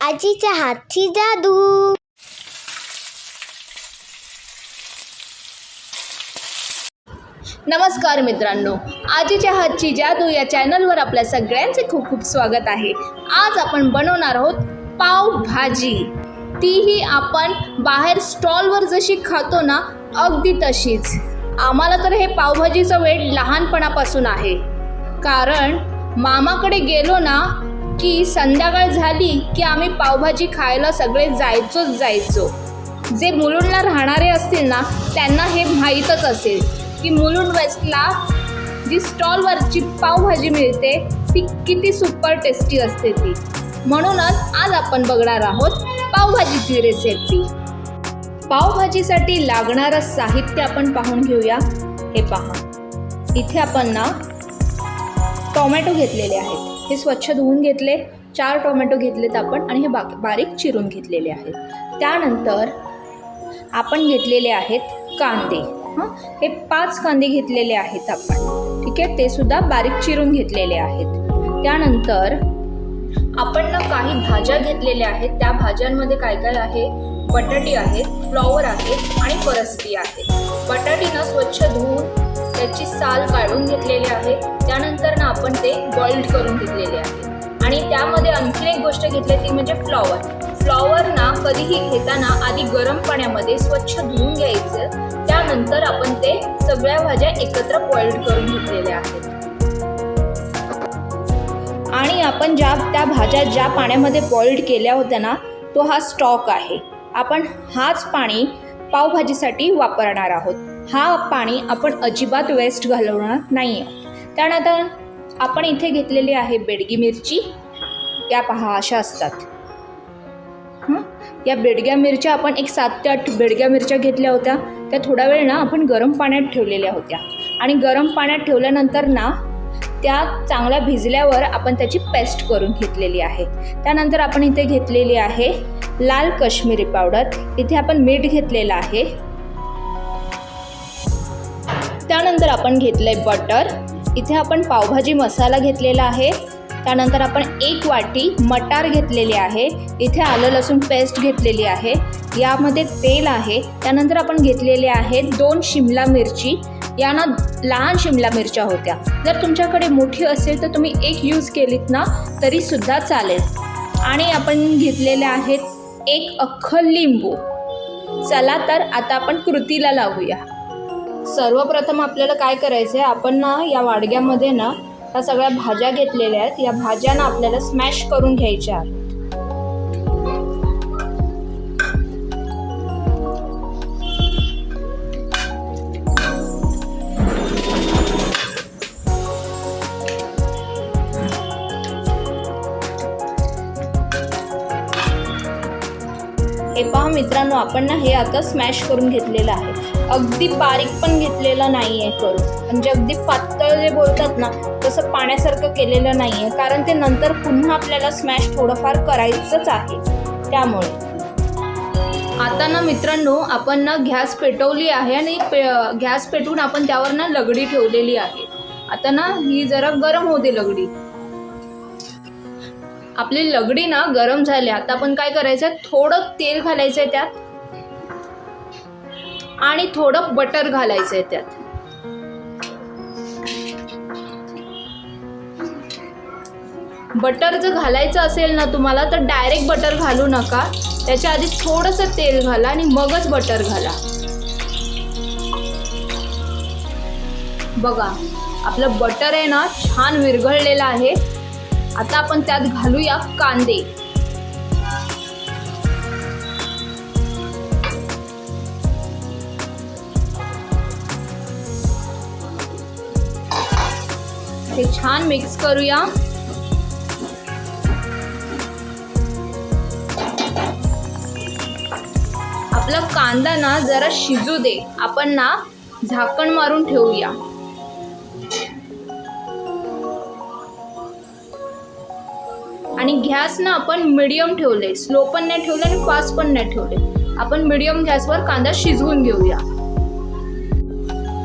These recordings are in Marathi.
आजीच्या हातची जादू. नमस्कार मित्रांनो आजीच्या हातची जादू या चॅनलवर आपल्या सगळ्यांचे खूप खूप स्वागत आहे. आज आपण बनवणार आहोत पावभाजी तीही आपण बाहेर स्टॉलवर जशी खातो ना अगदी तशीच. आम्हाला तर हे पावभाजीचं वेळ लहानपणापासून आहे. कारण मामाकडे गेलो ना की संध्याकाळ झाली की आम्ही पावभाजी खायला सगळे जायचोच जायचो. जे मुलुंडला राहणारे असतील ना त्यांना हे माहीतच असेल की मुलुंड वेस्टला जी स्टॉलवरची पावभाजी मिळते ती किती सुपर टेस्टी असते ती. म्हणूनच आज आपण बघणार आहोत पावभाजीची रेसिपी पावभाजीसाठी लागणारं साहित्य आपण पाहून घेऊया. हे पहा. इथे आपण ना टोमॅटो घेतलेले आहेत. हे स्वच्छ धुवून घेतले चार टोमॅटो घेतलेत आपण आणि हे बा बारीक चिरून घेतलेले आहेत. त्यानंतर आपण घेतलेले आहेत कांदे. हां? हे पाच कांदे घेतलेले आहेत आपण. ठीक आहे? ते सुद्धा बारीक चिरून घेतलेले आहेत. त्यानंतर आपण ना काही भाज्या घेतलेल्या आहेत. त्या भाज्यांमध्ये काय काय आहे? बटाटी आहेत फ्लॉवर आहेत आणि परसबी आहे. बटाटी ना स्वच्छ धुवून त्याची साल काढून घेतलेली आहे. त्यानंतर ना आपण ते बॉइल्ड करून घेतलेले आहे. आणि त्यामध्ये आणखी एक गोष्ट घेतली ती म्हणजे फ्लॉवर फ्लॉवर ना कधीही घेताना आधी गरम पाण्यामध्ये स्वच्छ धुवून घ्यायचं. त्यानंतर आपण ते सगळ्या भाज्या एकत्र बॉइल्ड करून घेतलेल्या आहेत. आणि आपण ज्या त्या भाज्या ज्या पाण्यामध्ये बॉइल्ड केल्या होत्या ना तो हा स्टॉक आहे. आपण हाच पाणी पावभाजीसाठी वापरणार आहोत. हा पाणी आपण अजिबात वेस्ट घालवणार नाही आहे त्यानंतर आपण इथे घेतलेली आहे बेडगी मिरची. या पहा अशा असतात. या बेडग्या मिरच्या आपण एक सात ते आठ बेडग्या मिरच्या घेतल्या होत्या. त्या थोडा वेळ ना आपण गरम पाण्यात ठेवलेल्या होत्या. आणि गरम पाण्यात ठेवल्यानंतर ना त्या चांगल्या भिजल्यावर आपण त्याची पेस्ट करून घेतलेली आहे. त्यानंतर आपण इथे घेतलेली आहे लाल काश्मीरी पावडर. इथे आपण मीठ घेतलेलं आहे. त्यानंतर आपण घेतलंय बटर. इथे आपण पावभाजी मसाला घेतलेला आहे. त्यानंतर आपण एक वाटी मटार घेतलेली आहे. इथे आलं लसूण पेस्ट घेतलेली आहे. यामध्ये तेल आहे. त्यानंतर आपण घेतलेले आहे दोन शिमला मिरची. या ना लहान शिमला मिरच्या होत्या. जर तुमच्याकडे मोठी असेल तर तुम्ही एक यूज केलीत ना तरीसुद्धा चालेल. आणि आपण घेतलेले आहेत एक अख्खं लिंबू. चला तर आता आपण कृतीला लागूया. सर्वप्रथम आपल्याला काय करायचं आहे आपण ना या वाडग्यामध्ये ना ह्या सगळ्या भाज्या घेतलेल्या आहेत. या भाज्या ना आपल्याला स्मॅश करून घ्यायच्या हे पहा मित्रांनो आपण ना हे आता स्मॅश करून घेतलेलं आहे. अगदी बारीक पण घेतलेलं नाही आहे करून म्हणजे अगदी पातळ जे बोलतात ना तसं पाण्यासारखं केलेलं नाही आहे कारण ते नंतर पुन्हा आपल्याला स्मॅश थोडंफार करायचंच आहे. त्यामुळे. आता ना मित्रांनो आपण ना गॅस पेटवली आहे आणि पे गॅस पेटवून आपण त्यावर ना लगडी ठेवलेली आहे. आता ना ही जरा गरम होते लगडी. आपली लगडी ना गरम झाली. आता आपण काय करायचं थोडं तेल घालायचं आहे त्यात. आणि थोडं बटर घालायचं आहे त्यात. बटर जर घालायचं असेल ना तुम्हाला तर डायरेक्ट बटर घालू नका. त्याच्या आधी थोडंसं तेल घाला आणि मगच बटर घाला. बघा आपलं बटर आहे ना छान विरघळलेलं आहे. आता आपण त्यात घालूया कांदे. ते छान मिक्स करूया. आपला कांदा ना जरा शिजू दे. आपण ना झाकण मारून ठेवूया. आणि गॅस ना आपण मिडियम ठेवले. स्लो पण नाही ठेवले आणि फास्ट पण नाही ठेवले. आपण मिडियम गॅसवर कांदा शिजवून घेऊया.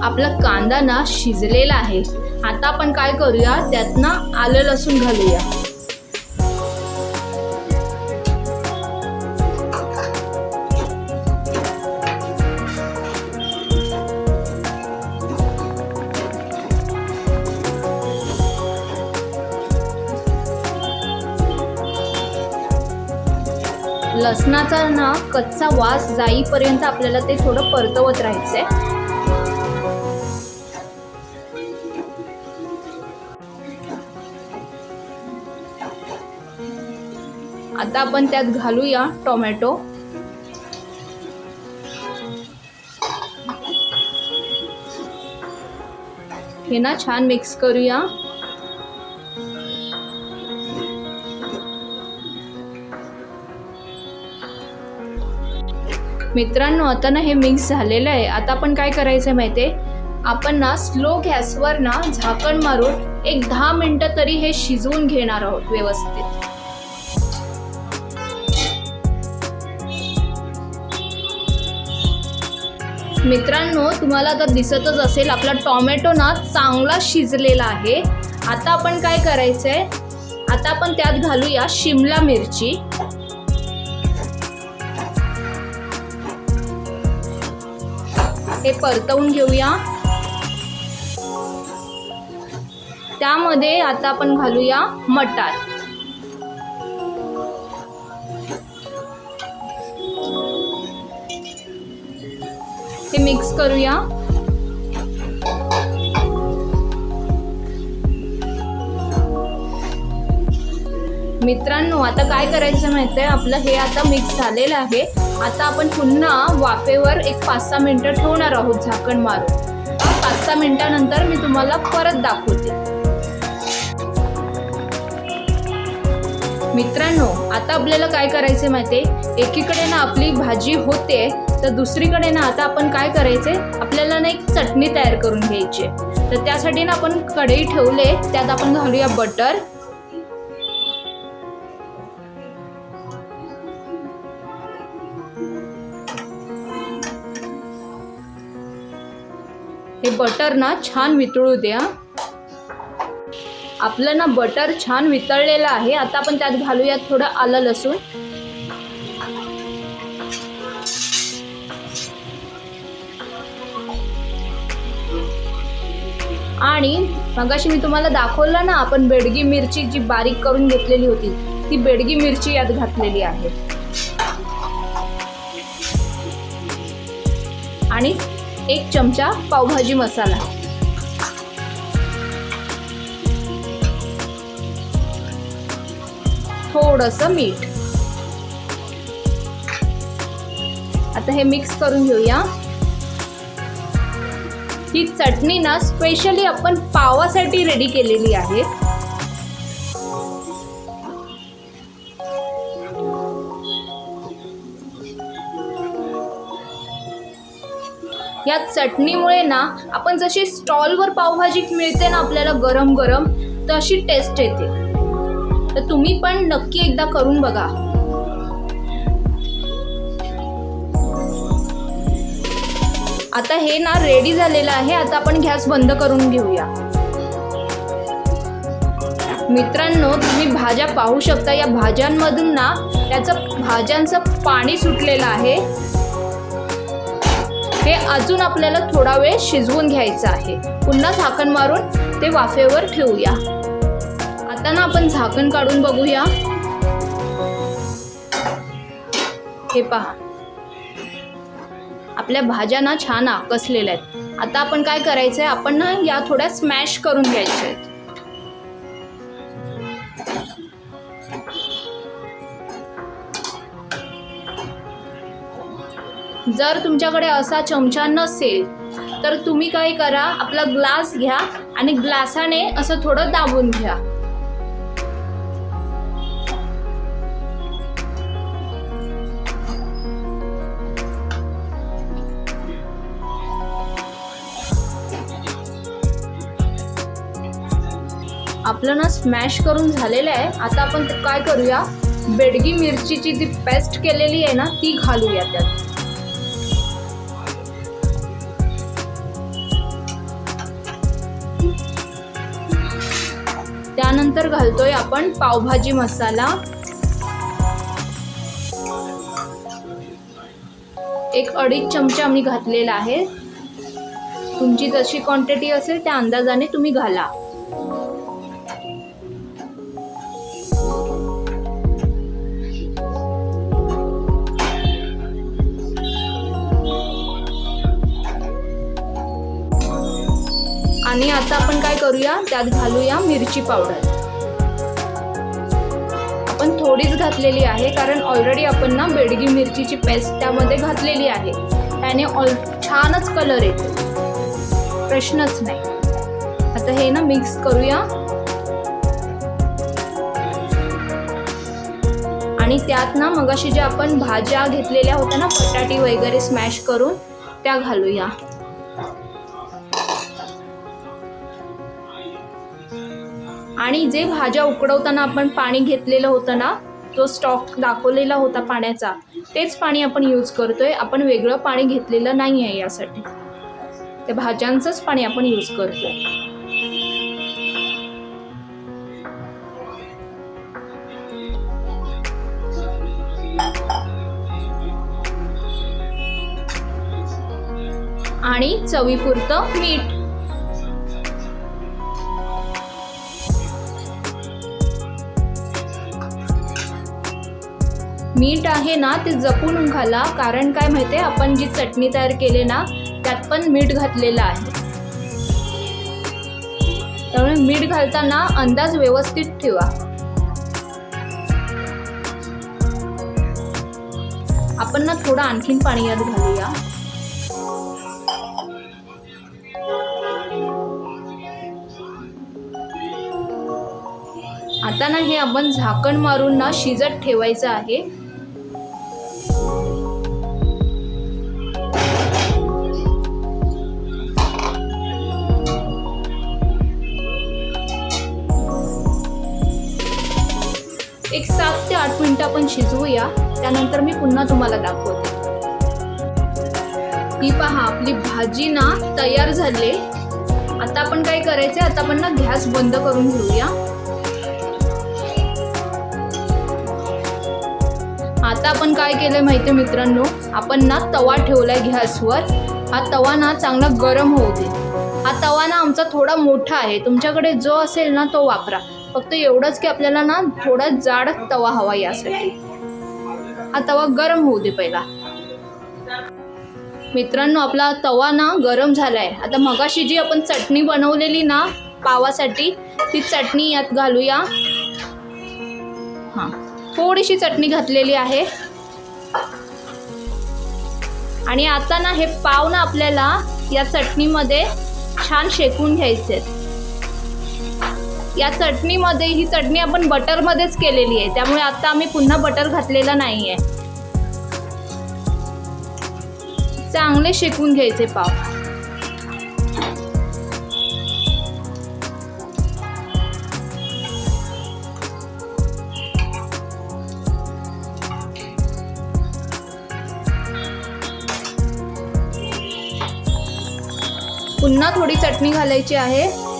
आपला कांदा ना शिजलेला आहे. आता आपण काय करूया? त्यातनं आलं लसूण घालूया. लसणाचा ना कच्चा वास जाईपर्यंत आपल्याला ते थोडं परतवत राहायचं आहे आपण त्यात घालूया टोमॅटो. हे ना छान मिक्स करूया. मित्रांनो आता ना हे मिक्स झालेलं आहे. आता आपण काय करायचं आहे माहिती आहे आपण ना स्लो गॅसवर ना झाकण मारून एक दहा मिनटं तरी हे शिजवून घेणार आहोत व्यवस्थित. मित्रांनो तुम्हाला आता दिसतच असेल आपला टॉमॅटो ना चांगला शिजलेला आहे. आता आपण काय करायचं आहे आता आपण त्यात घालूया शिमला मिरची. हे परतवून घेऊया. त्यामध्ये आता आपण घालूया मटार. हे मिक्स करूया. मित्रांनो आता काय करायचं माहिती आहे आपलं हे आता मिक्स झालेलं आहे. आता आपण पुन्हा वाफेवर एक पाच सहा मिनटं ठेवणार आहोत झाकण मारून. पाच सहा मिनिटानंतर मी तुम्हाला परत दाखवते. मित्रांनो आता आपल्याला काय करायचं माहिती आहे एकीकडे ना आपली भाजी होते तर दुसरीकडे ना आता आपण काय करायचे? आपल्याला ना एक चटणी तयार करून घ्यायची तर त्यासाठी ना आपण कढई ठेवले त्यात आपण घालूया बटर. हे बटर ना छान वितळू द्या. आपलं ना बटर छान वितळलेलं आहे. आता आपण त्यात घालूयात थोडं आलं लसूण. आणि मगाशी मी तुम्हाला दाखवलं ना आपण बेडगी मिरची जी बारीक करून घेतलेली होती ती बेडगी मिरची यात घातलेली आहे. आणि एक चमचा पावभाजी मसाला. थोडंसं मीठ. आता हे मिक्स करून घेऊया. ही चटणी ना स्पेशली आपण पावासाठी रेडी केलेली आहे. या चटणीमुळे ना आपण जशी स्टॉलवर पावभाजी मिळते ना आपल्याला गरम गरम तशी टेस्ट येते. तर तुम्ही पण नक्की एकदा करून बघा. आता हे ना रेडी झालेलं आहे. आता आपण गॅस बंद करून घेऊया. मित्रांनो तुम्ही भाज्या पाहू शकता. या भाज्यांमधून ना त्याचं भाज्यांचं पाणी सुटलेलं आहे. हे अजून आपल्याला थोडा वेळ शिजवून घ्यायचं आहे. पुन्हा झाकण मारून ते वाफेवर ठेवूया. आता ना आपण झाकण काढून बघूया. हे पहा. आपल्या भाज्या ना छान आकसलेल्या आहेत. आता आपण काय करायचं आहे आपण ना या थोड्या स्मॅश करून घ्यायच्या आहेत. जर तुमच्याकडे असा चमचा नसेल तर तुम्ही काय करा आपला ग्लास घ्या आणि ग्लासाने असं थोडं दाबून घ्या. आपलं ना स्मॅश करून झालेलं आहे. आता आपण काय करूया? बेडगी मिरचीची जी पेस्ट केलेली आहे ना ती घालूया त्यात. त्यानंतर घालतोय आपण पावभाजी मसाला. एक अडीच चमचा मी घातलेला आहे. तुमची जशी क्वांटिटी असेल त्या अंदाजाने तुम्ही घाला. आणि आता आपण काय करूया? त्यात घालूया मिरची पावडर. आपण थोडीच घातलेली आहे कारण ऑलरेडी आपण ना बेडगी मिरचीची पेस्ट त्यामध्ये घातलेली आहे. त्याने ऑल छानच कलर येतो. प्रश्नच नाही. आता हे ना मिक्स करूया. आणि त्यात ना मगाशी ज्या आपण भाज्या घेतलेल्या होत्या ना बटाटी वगैरे स्मॅश करून त्या घालूया. आणि जे भाज्या उकडवताना आपण पाणी घेतलेलं होतं ना तो स्टॉक दाखवलेला होता पाण्याचा तेच पाणी आपण यूज करतोय. आपण वेगळं पाणी घेतलेलं नाही आहे यासाठी. त्या भाज्यांचंच पाणी आपण यूज करतोय. आणि चवीपुरतं मीठ. मीठ आहे ना ते जपून घाला. कारण काय माहिती आहे आपण जी चटणी तयार केली ना त्यात पण मीठ घातलेलं आहे. त्यामुळे मीठ घालताना अंदाज व्यवस्थित ठेवा. आपण ना थोडं आणखीन पाणी यात घालूया. आता ना हे आपण झाकण मारून ना शिजत ठेवायचं आहे. सात ते आठ मिनिटं आपण शिजवूया. त्यानंतर मी पुन्हा तुम्हाला दाखवते. ही पहा आपली भाजी ना तयार झाली. आता आपण काय करायचं आता आपण ना गॅस बंद करून घेऊया. आता आपण काय केलं माहिती मित्रांनो? आपण ना तवा ठेवलाय गॅसवर. हा तवा ना चांगला गरम होऊ दे. हा तवा ना आमचा थोडा मोठा आहे. तुमच्याकडे जो असेल ना तो वापरा. फक्त एवढंच की आपल्याला ना थोडा जाड तवा हवा यासाठी. हा तवा गरम होऊ दे पहिला. मित्रांनो आपला तवा ना गरम झालाय. आता मगाशी जी आपण चटणी बनवलेली ना पावासाठी ती चटणी यात घालूया. हां थोडीशी चटणी घातलेली आहे. आणि आता ना हे पाव ना आपल्याला या चटणीमध्ये छान शेकून घ्यायचे आहेत या चटणीमध्ये ही चटणी आपण बटरमध्येच केलेली आहे. त्यामुळे आता आम्ही पुन्हा बटर घातलेलं नाही आहे चांगले शेकून घ्यायचे पाव. पुन्हा थोडी चटणी घालायची आहे.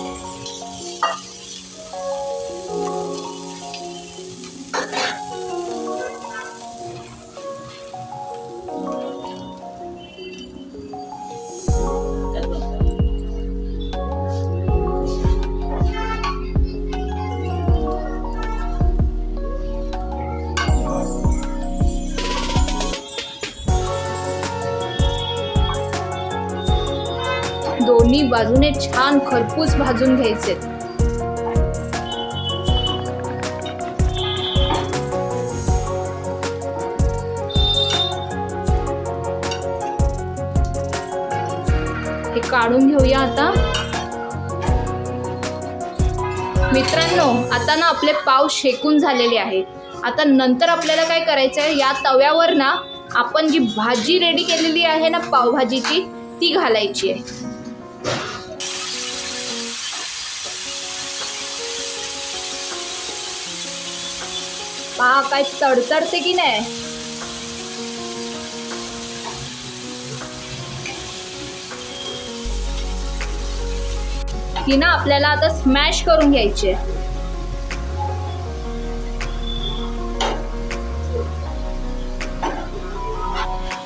दोन्ही बाजूने छान खरपूस भाजून घ्यायचे. हे काढून घेऊया आता. मित्रांनो आता ना आपले पाव शेकून झालेले आहेत. आता नंतर आपल्याला काय करायचं आहे या तव्यावर ना आपण जी भाजी रेडी केलेली आहे ना पावभाजीची ती घालायची आहे. पहा काय तडतडते की नाही? ती ना आपल्याला आता स्मॅश करून घ्यायची.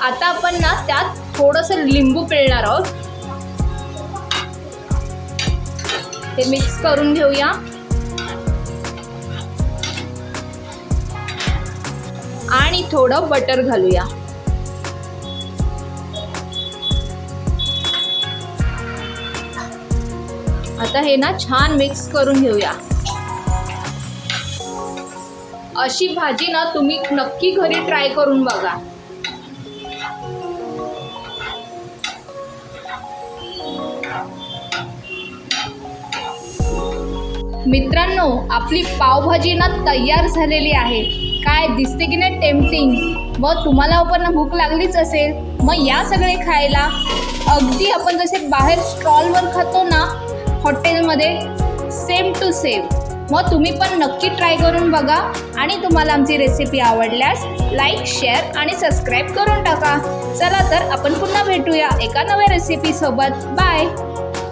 आता आपण ना त्यात थोडस लिंबू पिळणार आहोत. ते मिक्स करून घेऊया. आणि थोडं बटर घालूया. आता हे ना छान मिक्स करून घेऊया. अशी भाजी ना तुम्ही नक्की घरी ट्राय करून बघा. मित्रांनो आपली पावभाजी ना तयार झालेली आहे. काय दिसते की नाही टेम्पटिंग मग तुम्हाला पण भूक लागलीच असेल. मग या सगळे खायला अगदी आपण जसे बाहेर स्टॉलवर खातो ना हॉटेलमध्ये सेम टू सेम मग तुम्ही पण नक्की ट्राय करून बघा आणि तुम्हाला आमची रेसिपी आवडल्यास लाईक शेअर आणि सबस्क्राईब करून टाका. चला तर आपण पुन्हा भेटूया एका नव्या रेसिपीसोबत बाय